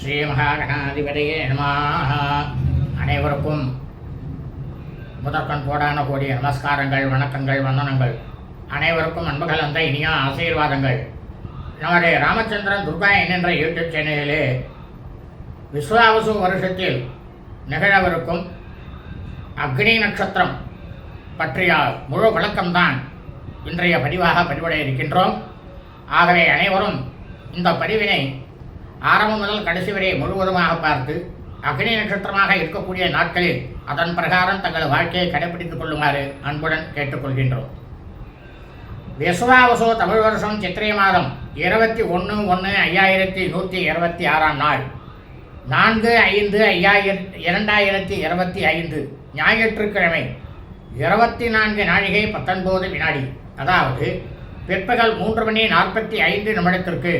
ஸ்ரீ மகாகணாதிபதியே நமாக அனைவருக்கும் முதற்கண் கோடான கோடிய நமஸ்காரங்கள் வணக்கங்கள் வந்தனங்கள். அனைவருக்கும் அன்புகள் அந்த இனிய ஆசீர்வாதங்கள். நம்முடைய ராமச்சந்திரன் துர்கா என்கின்ற யூடியூப் சேனலிலே விஸ்வாவசு வருஷத்தில் நிகழவிருக்கும் அக்னி நட்சத்திரம் பற்றிய முழு விளக்கம்தான் இன்றைய பதிவாக பதிவிட இருக்கின்றோம். ஆகவே அனைவரும் இந்த பதிவினை ஆரம்பம் முதல் கடைசி வரை முழுவதுமாக பார்த்து அக்னி நட்சத்திரமாக இருக்கக்கூடிய நாட்களில் அதன் பிரகாரம் தங்கள் வாழ்க்கையை கடைபிடித்துக் கொள்ளுமாறு அன்புடன் கேட்டுக்கொள்கின்றோம். விஸ்வாவசோ தமிழ் வருஷம் சித்திரை மாதம் இருபத்தி ஒன்று ஒன்று ஐயாயிரத்தி நூற்றி இருபத்தி ஆறாம் நாள். நான்கு ஐந்து ஐயாயிர இரண்டாயிரத்தி இருபத்தி ஐந்து ஞாயிற்றுக்கிழமை இருபத்தி நான்கு நாழிகை பத்தொன்பது வினாடி. அதாவது பிற்பகல் மூன்று மணி நாற்பத்தி ஐந்து நிமிடத்திற்கு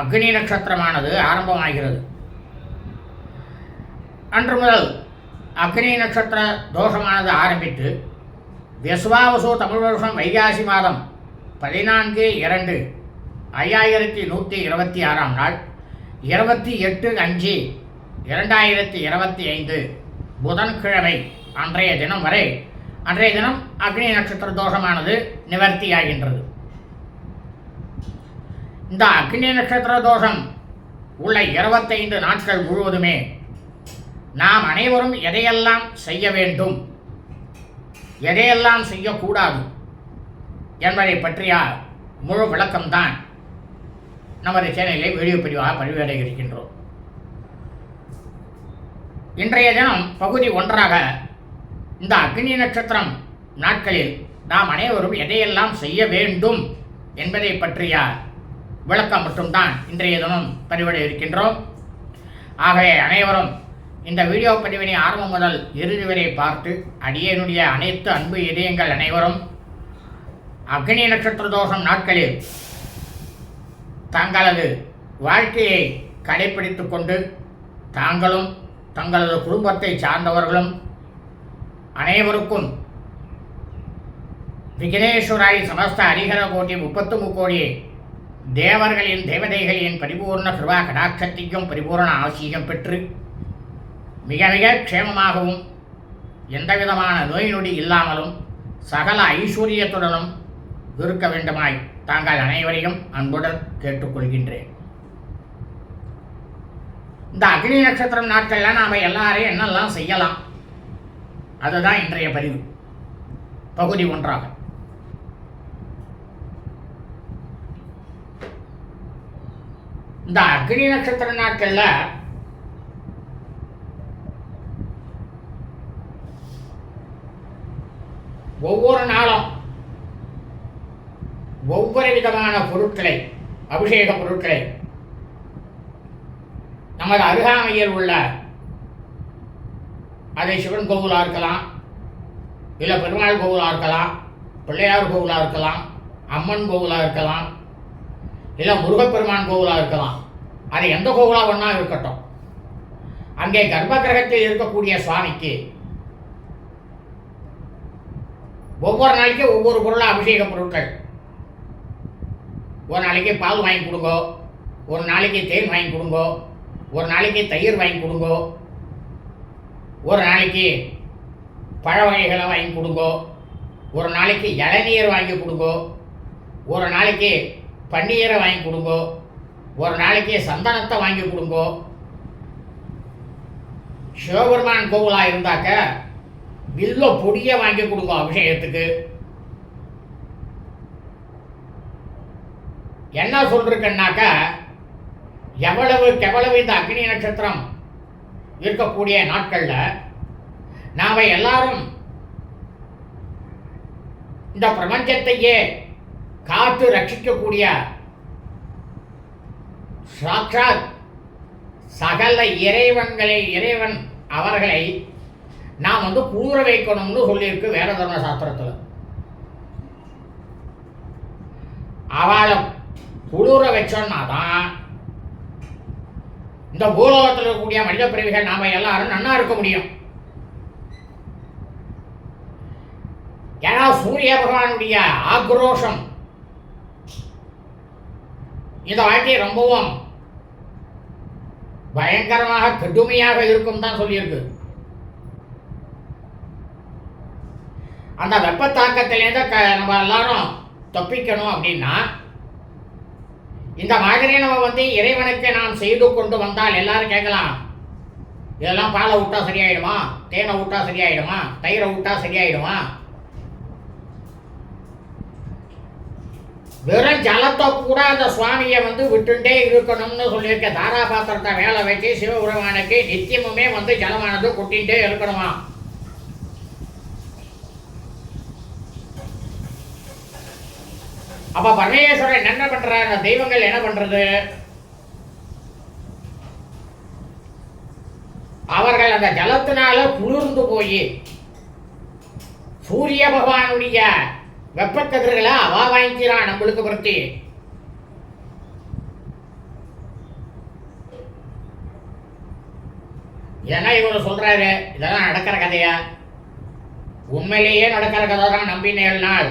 அக்னி நட்சத்திரமானது ஆரம்பமாகிறது. அன்று முதல் அக்னி நட்சத்திர தோஷமானது ஆரம்பித்து விஸ்வாவசு தமிழ் வருஷம் வைகாசி மாதம் பதினான்கு இரண்டு ஐயாயிரத்தி நூற்றி இருபத்தி ஆறாம் நாள் இருபத்தி எட்டு அஞ்சு இரண்டாயிரத்தி இருபத்தி ஐந்து புதன்கிழமை அன்றைய தினம் வரை அன்றைய தினம் அக்னி நட்சத்திர தோஷமானது நிவர்த்தியாகின்றது. இந்த அக்னி நட்சத்திர தோஷம் உள்ள இருபத்தைந்து நாட்கள் முழுவதுமே நாம் அனைவரும் எதையெல்லாம் செய்ய வேண்டும் எதையெல்லாம் செய்யக்கூடாது என்பதை பற்றிய முழு விளக்கம்தான் நமது சேனலை வீடியோ பிரிவாக பதிவேட இருக்கின்றோம் இன்றைய தினம் பகுதி ஒன்றாக இந்த அக்னி நட்சத்திரம் நாட்களில் நாம் அனைவரும் எதையெல்லாம் செய்ய வேண்டும் என்பதை பற்றிய விளக்கம் மட்டும்தான் இன்றைய தினம் பதிவிட இருக்கின்றோம். ஆகவே அனைவரும் இந்த வீடியோ பதிவினை ஆரம்பம் முதல் இறுதி வரை பார்த்து அடியனுடைய அனைத்து அன்பு இதயங்கள் அனைவரும் அக்னி நட்சத்திர தோஷம் நாட்களில் தங்களது வாழ்க்கையை கடைபிடித்து கொண்டு தாங்களும் தங்களது குடும்பத்தை சார்ந்தவர்களும் அனைவருக்கும் விக்னேஸ்வராய் சமஸ்த ஹரிஹர கோட்டி முப்பத்து முக்கோடி தேவர்களின் தேவதைகளின் பரிபூர்ண கிருபா கடாட்சத்தையும் பரிபூர்ண ஆசியம் பெற்று மிக மிக க்ஷேமமாகவும் எந்தவிதமான நோய் நொடி இல்லாமலும் சகல ஐஸ்வர்யத்துடனும் இருக்க வேண்டுமாய் தாங்கள் அனைவரையும் அன்புடன் கேட்டுக்கொள்கின்றேன். இந்த அக்னி நட்சத்திரம் நாட்கள்ல நாம எல்லாரையும் என்னெல்லாம் செய்யலாம் அதுதான் இன்றைய பதிவு. பகுதி ஒன்றாக. இந்த அக்னி நட்சத்திர நாட்கள்ல ஒவ்வொரு நாளும் ஒவ்வொரு விதமான பொருட்களை அபிஷேக பொருட்களை நமது அருகாமையில் உள்ள அதை சிவன் கோவிலாக இருக்கலாம் இல்லை பெருமாள் கோவிலாக இருக்கலாம் பிள்ளையார் கோவிலாக இருக்கலாம் அம்மன் கோவிலாக இருக்கலாம் இல்லை முருகப்பெருமான் கோவிலாக இருக்கலாம். அது எந்த கோவிலாக ஒன்றா இருக்கட்டும். அங்கே கர்ப்ப கிரகத்தில் இருக்கக்கூடிய சுவாமிக்கு ஒவ்வொரு நாளைக்கு ஒவ்வொரு பொருளாக அபிஷேக பொருட்கள். ஒரு நாளைக்கு பால் வாங்கி கொடுங்கோ. ஒரு நாளைக்கு தேன் வாங்கி கொடுங்கோ. ஒரு நாளைக்கு தயிர் வாங்கி கொடுங்கோ. ஒரு நாளைக்கு பழ வகைகளை வாங்கி கொடுங்கோ. ஒரு நாளைக்கு இளநீர் வாங்கி கொடுங்கோ. ஒரு நாளைக்கு பன்னீரை வாங்கி கொடுங்கோ. ஒரு நாளைக்கு சந்தனத்தை வாங்கி கொடுங்கோ. சிவபெருமான் கோவிலாக இருந்தாக்க வில்ல பொடியை வாங்கி கொடுங்க அபிஷேகத்துக்கு. என்ன சொல்றேன்னாக்க எவ்வளவு எவ்வளவு இந்த அக்னி நட்சத்திரம் இருக்கக்கூடிய நாட்களில் நாம் எல்லாரும் இந்த பிரபஞ்சத்தையே காத்து ரட்சிக்கக்கூடிய சாட்சாத் சகல இறைவன்களை இறைவன் அவர்களை நாம் வந்து கூற வைக்கணும்னு சொல்லியிருக்கு வேத தர்ம சாஸ்திரத்தில். அவளை குளிர வச்சோன்னா தான் இந்த பூலோகத்தில் இருக்கக்கூடிய மனித பிரிவுகள் நாம எல்லாரும் நன்னா இருக்க முடியும். ஏன்னா சூரிய பகவானுடைய ஆக்ரோஷம் இந்த வாழ்க்கை ரொம்பவும் பயங்கரமாக கடுமையாக இருக்கும் தான் சொல்லியிருக்கு. அந்த வெப்ப தாக்கத்திலேருந்து க நம்ம எல்லாரும் தப்பிக்கணும் அப்படின்னா இந்த மாதிரி நம்ம வந்து இறைவனுக்கு நாம் செய்து கொண்டு வந்தால் எல்லாரும் கேட்கலாம் இதெல்லாம் பாலை விட்டா சரியாயிடுமா? தேனை விட்டா சரியாயிடுமா? தயிரை விட்டா சரியாயிடுமா? வெறும் ஜலத்தை கூட அந்த சுவாமியை வந்து விட்டுட்டே இருக்கணும்னு சொல்லியிருக்க தாராபாத்திரத்தை வேலை வச்சு சிவபெருமானுக்கு நித்தியமுமே வந்து ஜலமானது கொட்டிகிட்டே இருக்கணுமா? அப்ப பரமேஸ்வரன் என்ன பண்ணுற அந்த தெய்வங்கள் என்ன பண்றது? அவர்கள் அந்த ஜலத்தினால குளிர்ந்து போய் சூரிய பகவானுடைய வெப்பக்கதிர்களை? அவா வாங்கிக்கிறான் நம்மளுக்கு பிரத்தி ஏன்னா இவர் சொல்றாரு? இதெல்லாம் நடக்கிற கதையா? உண்மையிலேயே நடக்கிற கதை தான் நம்பினேழு நாள்.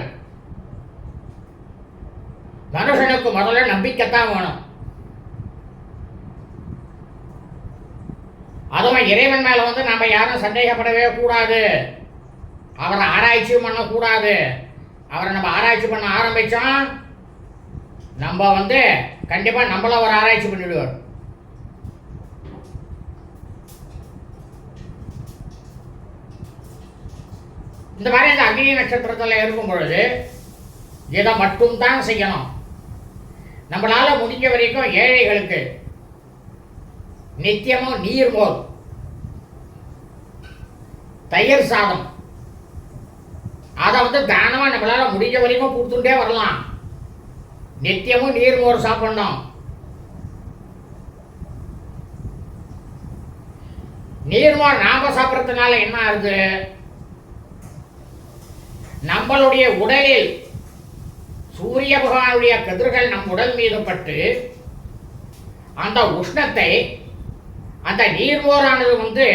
மனுஷனுக்கு முதல்ல நம்பிக்கைத்தான் வேணும். அதுவும் இறைவன் மேல வந்து நம்ம யாரும் சந்தேகப்படவே கூடாது. அவரை ஆராய்ச்சியும் பண்ணக்கூடாது. அவரை நம்ம ஆராய்ச்சி பண்ண ஆரம்பித்தோம் நம்ம வந்து கண்டிப்பாக நம்மள ஒரு ஆராய்ச்சி பண்ணிவிடுவார் இந்த மாதிரி இந்த அக்னி நட்சத்திரத்தில் இருக்கும் பொழுது இதை மட்டும்தான் செய்யணும். நம்மளால முடிஞ்ச வரைக்கும் ஏழைகளுக்கு நித்தியமும் நீர் மோர் தயிர் சாதம் அதை வந்து தானமாக நம்மளால் முடிஞ்ச வரைக்கும் கொடுத்துட்டே வரலாம். நித்தியமும் நீர் மோர் சாப்பிடணும். நீர்மோர் நாம சாப்பிட்றதுனால என்ன ஆகுது? நம்மளுடைய உடலில் சூரிய பகவானுடைய கதிர்கள் நம் உடல் மீது பட்டு அந்த உஷ்ணத்தை அந்த நீர்மோரானது வந்து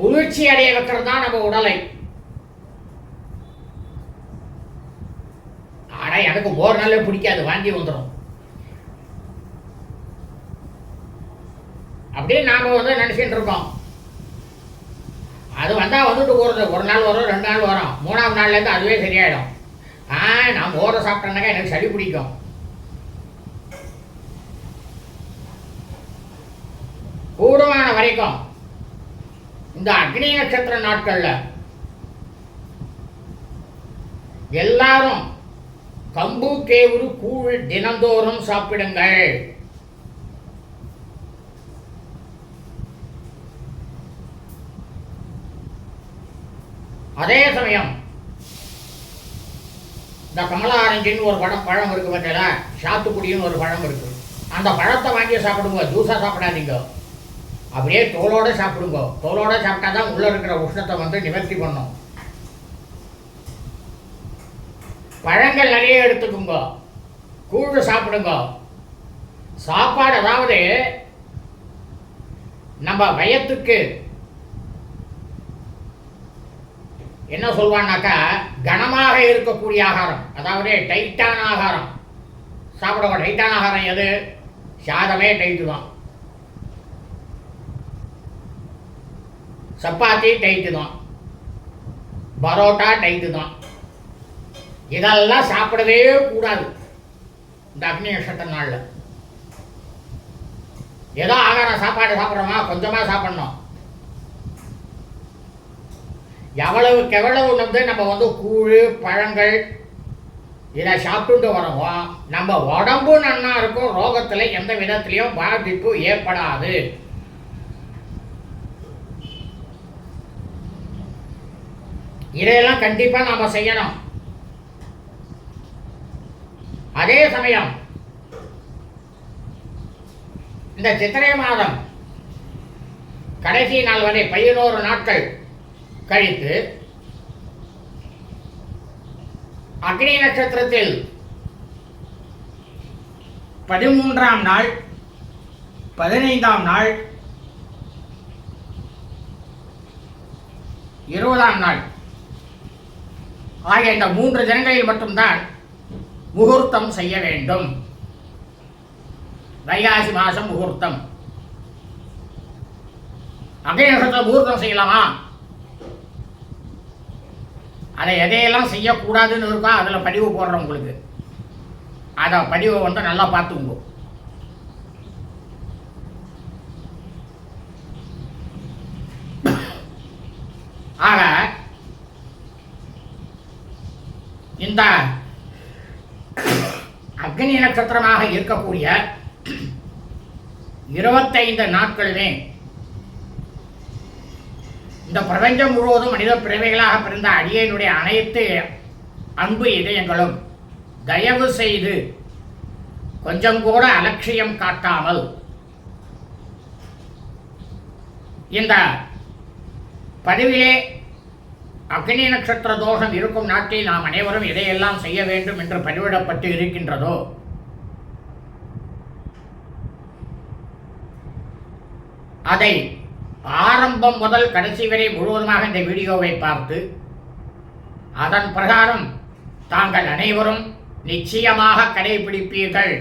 குளிர்ச்சி அடைய வைக்கிறது தான் நம்ம உடலை. ஆனா எனக்கு ஒரு நாளே பிடிக்காது. வாங்கி வந்துடும் அப்படியே நாம வந்து நினைச்சிட்டு இருக்கோம்? அது வந்தா வந்துட்டு போறது. ஒரு நாள் வரும் ரெண்டு நாள் வரும். மூணாவது நாள்லேருந்து அதுவே சரியாயிடும். ஆ நான் மோரை சாப்பிட்டேன்னாக்கா எனக்கு சளி பிடிக்கும். கூடுமான வரைக்கும் இந்த அக்னி நட்சத்திர நாட்களில் எல்லாரும் கம்பு கேவுரு கூழ் தினந்தோறும் சாப்பிடுங்கள். அதே சமயம் இந்த கமலா ஆரஞ்சின்னு ஒரு பழம் பழம் இருக்கு பார்த்தீங்களா? சாத்துக்குடின்னு ஒரு பழம் இருக்கு. அந்த பழத்தை வாங்கி சாப்பிடுங்க ஜூஸாக சாப்பிடாதீங்க. அப்படியே தோலோட சாப்பிடுங்க. தோலோட சாப்பிட்டா தான் உள்ளே இருக்கிற உஷ்ணத்தை வந்து நிவர்த்தி பண்ணும். பழங்கள் நிறைய எடுத்துக்குங்க. கூழ் சாப்பிடுங்க. சாப்பாடு அதாவது நம்ம வயத்துக்கு என்ன சொல்வான்னாக்கா கனமாக இருக்கக்கூடிய ஆகாரம் அதாவது டைட்டான ஆகாரம். சாப்பிடுவோம் டைட்டான ஆகாரம் எது? சாதமே டைட்டு தான். சப்பாத்தி டைட்டு தான். பரோட்டா டைட்டு தான். இதெல்லாம் சாப்பிடவே கூடாது. இந்த அக்னி நட்சத்திர நாளில். ஏதோ ஆகாரம் சாப்பாடு சாப்பிட்றோமா? கொஞ்சமாக சாப்பிட்ணும். எவ்வளவுக்கு எவ்வளவு வந்து நம்ம வந்து கூழ் பழங்கள் இதை சாப்பிட்டுட்டு வரோமோ நம்ம உடம்பு நன்னா இருக்கும் ரோகத்தில் எந்த விதத்திலையும் பாதிப்பு ஏற்படாது. இதையெல்லாம் கண்டிப்பாக நாம் செய்யணும். அதே சமயம் இந்த சித்திரை மாதம் கடைசி நாள் வரை பதினோரு நாட்கள் கழித்து அக்னி நட்சத்திரத்தில் பதிமூன்றாம் நாள் பதினைந்தாம் நாள் இருபதாம் நாள் ஆகிய இந்த மூன்று தினங்களில் மட்டும்தான் முகூர்த்தம் செய்ய வேண்டும். வைகாசி மாதம் முகூர்த்தம். அக்னி நட்சத்திரம் முகூர்த்தம் செய்யலாமா? அதை எதையெல்லாம் செய்யக்கூடாதுன்னு இருக்கோ அதில் படிவு போடுறோம் உங்களுக்கு. அதை படிவை வந்து நல்லா பார்த்துக்கோ ஆக இந்த அக்னி நட்சத்திரமாக இருக்கக்கூடிய இருபத்தைந்து நாட்களுமே இந்த பிரபஞ்சம் முழுவதும் மனித பிறவைகளாக பிறந்த அடியனுடைய அனைத்து அன்பு இதயங்களும் தயவு செய்து கொஞ்சம் கூட அலட்சியம் காட்டாமல் இந்த பதிவிலே அக்னி நட்சத்திர தோஷம் இருக்கும் நாட்டில் நாம் அனைவரும் இதையெல்லாம் செய்ய வேண்டும் என்று பதிவிடப்பட்டு இருக்கின்றதோ அதை ஆரம்பம் முதல் கடைசி வரை முழுவதுமாக இந்த வீடியோவை பார்த்து அதன் பிரகாரம் தாங்கள் அனைவரும் நிச்சயமாக கடைபிடிப்பீர்கள்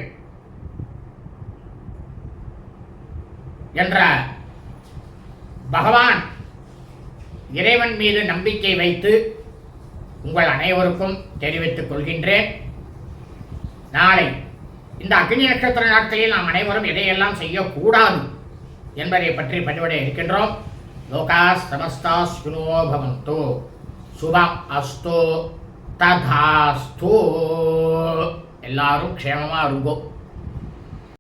என்ற பகவான் இறைவன் மீது நம்பிக்கை வைத்து உங்கள் அனைவருக்கும் தெரிவித்துக் கொள்கின்றேன். நாளை இந்த அக்னி நட்சத்திர நாட்களில் நாம் அனைவரும் எதையெல்லாம் செய்யக்கூடாது என்பதை பற்றி பதிவிட இருக்கின்றோம். லோகா சமஸ்தா சுனோ பவந்தோ. சுபம் அஸ்தோ ததாஸ்தோ. எல்லாரும் க்ஷேமமாக இருக்கும்